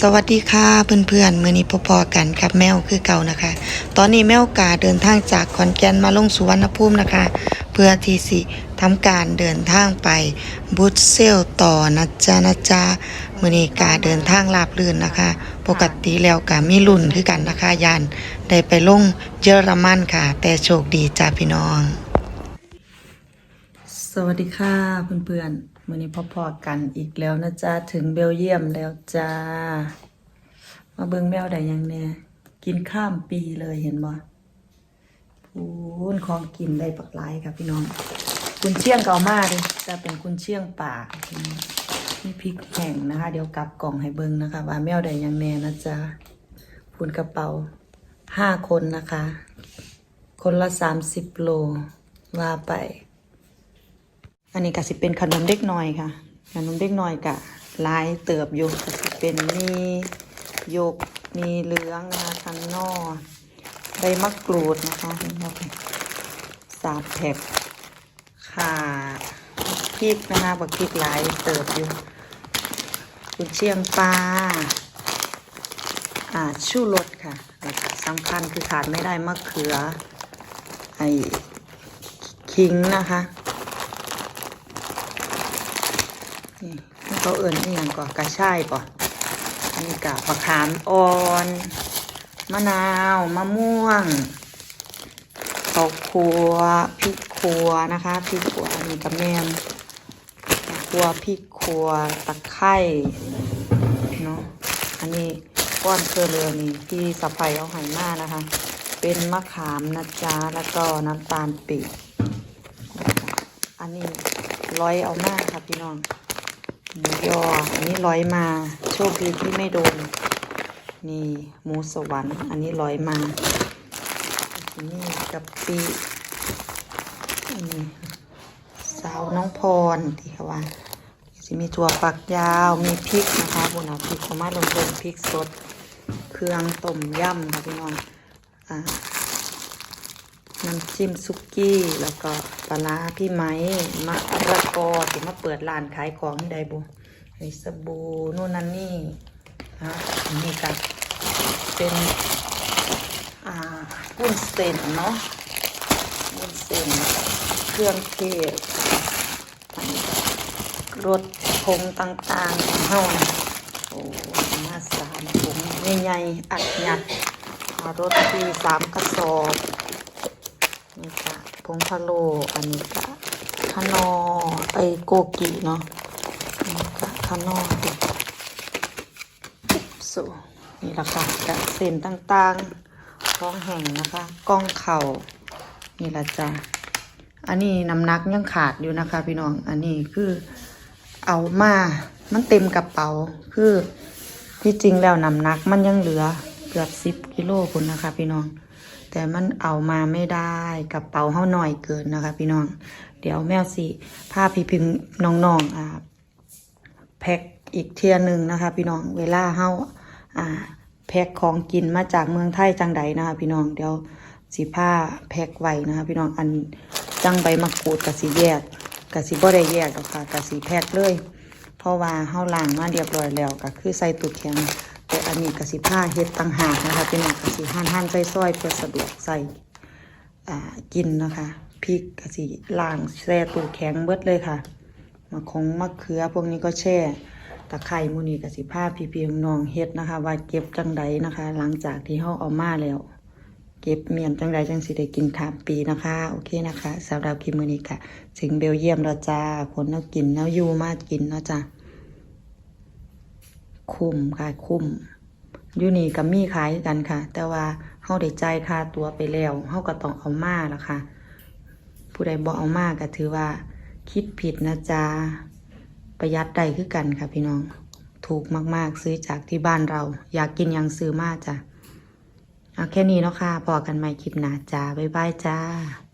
สวัสดีค่ะเพื่อนๆมือนี้พอๆกันกับแมวคือเก่านะคะ ตอนนี้แมวกาเดินทางจากขอนแก่นมาลงสุวรรณภูมินะคะ เพื่อที่สิทำการเดินทางไปบูธเซลต่อนะจ๊ะนะจ๊ะมือนี้กาเดินทางราบรื่นนะคะ ปกติแล้วกามีรุ่นคือกันนะคะยานได้ไปลงเยอรมันค่ะ แต่โชคดีจ้าพี่น้อง สวัสดีค่ะเพื่อนๆวันนี้พอๆกันอีกแล้วนะจ๊ะถึงเบลเยียมแล้วจ้า มาเบิ่งแมวได้ยังเนี่ยกินข้ามปีเลยเห็นบ่พูนของกินได้ปักหลายค่ะพี่น้อง คุณเชียงเก่ามากเลยจะเป็นคุณเชียงป่านี่พริกแห้งนะคะ เดี๋ยวกลับกล่องให้เบิ่งนะคะ ว่าแมวได้ยังแน่นะจ๊ะพูนกระเป๋าห้าคนนะคะ คนละสามสิบโลว่าไป อันนี้ก็สิเป็นขนมเด็กน้อยค่ะ ขนมเด็กน้อยกะลายเติบอยู่ก็สิเป็นมีโยกมีเหลืองนะคะคันนอใบมะกรูดนะคะนี่เข้าไปสามแพ็คข่าพริกนะคะบักพริกหลายเติบอยู่กุนเชียงปลาอ่าชูรสค่ะสำคัญคือขาดไม่ได้มะเขือไอ้ขิงนะคะ นี่เขาเอิ่นนี่ยังก่อนกระช่ายก่อนอันนี้กะมะขามอ่อน มะนาว มะม่วงข้าวคั่วพริกขัวนะคะพริกขัวอันนี้กระแมนขัวพริกขัวตะไคร้เนาะอันนี้ก้อนเครือเรือนี่ที่สะพายเอาหายมานะคะ เป็นมะขามนะจ๊ะแล้วก็น้ำตาลปีอันนี้ร้อยเอามากค่ะพี่น้อง หมูยอ อันนี้ร้อยมา โชคดีที่ไม่โดน นี่หมูสวรรค์ อันนี้ร้อยมาอันนี้กะปิอันนี้สาวน้องพรที่เขาว่าจะมีถั่วฝักยาว มีพริกนะคะบนเอาพริกเขามาลงลงพริกสด เครื่องต้มยำค่ะพี่น้องอ่า น้ำจิ้มซุกี้ แล้วก็ปลาพี่ไหมมะระกอที่มาเปิดร้านขายของที่ใดบุไอสบู่นู่นนั่นนี่นะอันนี้ก็เป็นอ่าวุ้นเส้นเนาะวุ้นเส้นเครื่องเทศรสผงต่างๆของเฮานะโอ้มาสามผงใหญ่ๆอัดหยัดรสที่สามกระสอบ นี่ค่ะผงพะโลอันนี้ก็ขนอไอโกกิเนาะนี่ก็ขนอดิสุนี่ละค่ะกะเส้นต่างๆท้องแห่งนะคะกล้องเข่านี่ละจ้ะอันนี้น้ำหนักยังขาดอยู่นะคะ พี่น้องอันนี้คือเอามามันเต็มกระเป๋าคือที่จริงแล้วน้ำหนักมันยังเหลือเกือบสิบกิโลคุณนะคะ พี่น้อง แต่มันเอามาไม่ได้กระเป๋าเฮาหน่อยเกินนะคะ พี่น้อง เดี๋ยวแมวสิพาพี่พิมพ์น้องๆอ่าแพ็คอีกเทียหนึ่งนะคะ พี่น้องเวลาเฮาอ่าแพ็คของกินมาจากเมืองไทยจังใดนะคะ พี่น้องเดี๋ยวสิผ้าแพ็คไว้นะคะ พี่น้องอันจังใบมะกรูดกับสีแยกกับสีบ่ได้แยกหรอกค่ะกับสีแพ็คเลย เพราะว่าเฮาล้างมาเรียบร้อยแล้วก็คือใส่ตู้แข็ง แต่อันนี้กสิผ้าเฮ็ดต่างหากนะคะพี่น้องกสิหั่นหั่นใส่ซอยเพื่อสะดวกใส่กินนะคะพริกกสิล้างแช่ตู้แข็งเบิดเลยค่ะมะคงมะเขือพวกนี้ก็แช่ตะไคร้มูนี่กสิผ้าพี่พี่น้องเฮ็ดนะคะว่าเก็บจังใดนะคะ หลังจากที่เฮาเอามาแล้ว เก็บเมียนจังใดจังสิได้กินขามปีนะคะ โอเคนะคะสำหรับคลิปมือนี้ค่ะ ถึงเบลเยียมแล้วจ้าคนเอากินเอาอยู่มากินเนาะจ้า คุ้มค่ะคุ้มอยู่นี่ก็มีขายกันค่ะ แต่ว่าเฮาได้จ่ายค่าตัวไปแล้วเฮาก็ต้องเอามาแล้วค่ะ ผู้ใดบ่เอามาก็ถือว่า คิดผิดนะจ๊ะประหยัดได้คือกันค่ะพี่น้อง ถูกมากๆซื้อจากที่บ้านเรา อยากกินยังซื้อมาจ้ะเอาแค่นี้เนาะค่ะพอกันใหม่คลิปหน้าจ้าบ๊ายบายจ้า